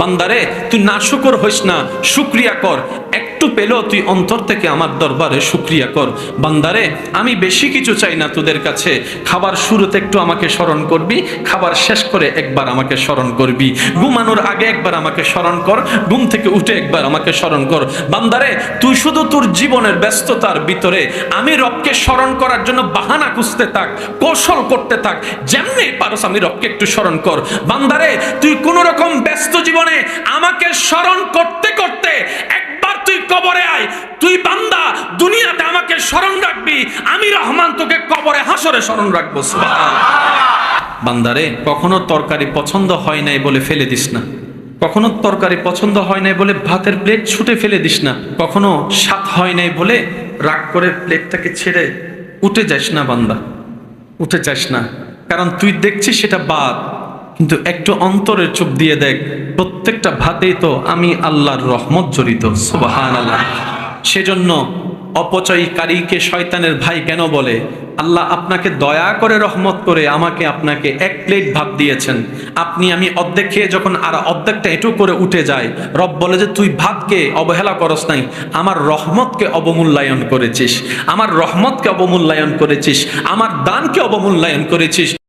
বান্দারে তুই না শুকর হইস না শুক্রিয়া কর। একটু পেলেও তুই অন্তর থেকে আমার দরবারে শুক্রিয়া কর। বান্দারে, আমি বেশি কিছু চাই না তোদের কাছে। খাবার শুরুতে একটু আমাকে স্মরণ করবি, খাবার শেষ করে একবার আমাকে স্মরণ করবি। ঘুমানোর আগে একবার আমাকে স্মরণ কর, ঘুম থেকে উঠে একবার আমাকে স্মরণ কর। বান্দারে, তুই শুধু তোর জীবনের ব্যস্ততার ভিতরে, আমি রবকে স্মরণ করার জন্য বাহানা খুঁজতে থাক, কৌশল করতে থাক, যেমনি পারস আমি রবকে একটু স্মরণ কর। বান্দারে, তুই কোন রকম ব্যস্ত জীবনে আমাকে স্মরণ করতে করতে একবার তুই কবরে আয় তুই বান্দা দুনিয়াতে আমাকে স্মরণ রাখবি, আমি রহমান তোকে কবরে হাসরে স্মরণ রাখব বান্দারে, কখনো তরকারি পছন্দ হয় নাই বলে ফেলে দিস না। কখনো তরকারি পছন্দ হয় নাই বলে ভাতের প্লেট ছুটে ফেলে দিস না। কখনো স্বাদ হয় নাই বলে রাগ করে প্লেটটাকে ছেড়ে উঠে যাস না বান্দা। উঠে যাস না। কারণ তুই দেখছিস সেটা বাদ। কিন্তু একটু অন্তরের চোখ দিয়ে দেখ, প্রত্যেকটা ভাতেই তো আমি আল্লাহর রহমত জড়িত সুবাহান আল্লাহ সেজন্য অপচয়কারীকে শয়তানের ভাই কেন বলে? আল্লাহ আপনাকে দয়া করে রহমত করে আমাকে আপনাকে এক প্লেট ভাত দিয়েছেন। আপনি আমি অর্ধেক খেয়ে যখন আর অর্ধেকটা এটু করে উঠে যায়, রব বলে যে, তুই ভাতকে অবহেলা করস নাই, আমার রহমতকে অবমূল্যায়ন করেছিস, আমার রহমতকে অবমূল্যায়ন করেছিস, আমার দানকে অবমূল্যায়ন করেছিস।